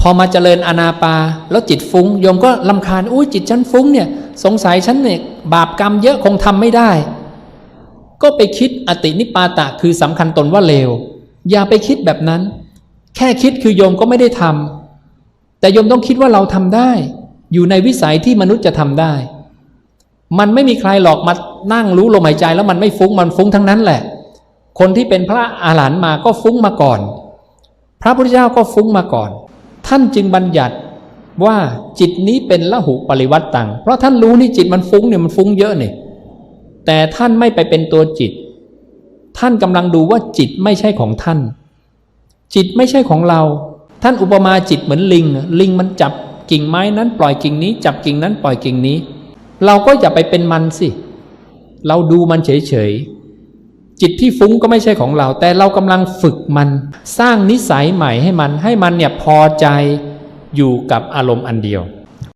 พอมาเจริญอนาปา แล้วจิตฟุ้งโยมก็ลำคาญอุ้ยจิตฉันฟุ้งเนี่ย สงสัยฉันเนี่ยบาปกรรมเยอะคงทำไม่ได้ ก็ไปคิดอตินิปาตะคือสำคัญตนว่าเลว อย่าไปคิดแบบนั้น แค่คิดคือโยมก็ไม่ได้ทำแต่โยมต้องคิดว่าเราทำได้ อยู่ในวิสัยที่มนุษย์จะทำได้ มันไม่มีใครหรอกมานั่งรู้ลมหายใจแล้วมันไม่ฟุ้งมันฟุ้งทั้งนั้นแหละ คนที่เป็นพระอาหารหันต์มาก็ฟุ้งมาก่อน พระพุทธเจ้าก็ฟุ้งมาก่อน ท่านจึงบัญญัติว่าจิตนี้เป็นละหุปริวัตตัง เพราะท่านรู้นี่จิตมันฟุ้งเนี่ยมันฟุ้งเยอะเนี่ยแต่ท่านไม่ไปเป็นตัวจิต ท่านกำลังดูว่าจิตไม่ใช่ของท่าน จิตไม่ใช่ของเรา ท่านอุปมาจิตเหมือนลิง ลิงมันจับกิ่งไม้นั้นปล่อยกิ่งนี้ จับกิ่งนั้นปล่อยกิ่งนี้ เราก็อย่าไปเป็นมันสิ เราดูมันเฉยๆ จิตที่ฟุ้งก็ไม่ใช่ของเรา แต่เรากำลังฝึกมัน สร้างนิสัยใหม่ให้มัน ให้มันเนี่ยพอใจอยู่กับอารมณ์อันเดียว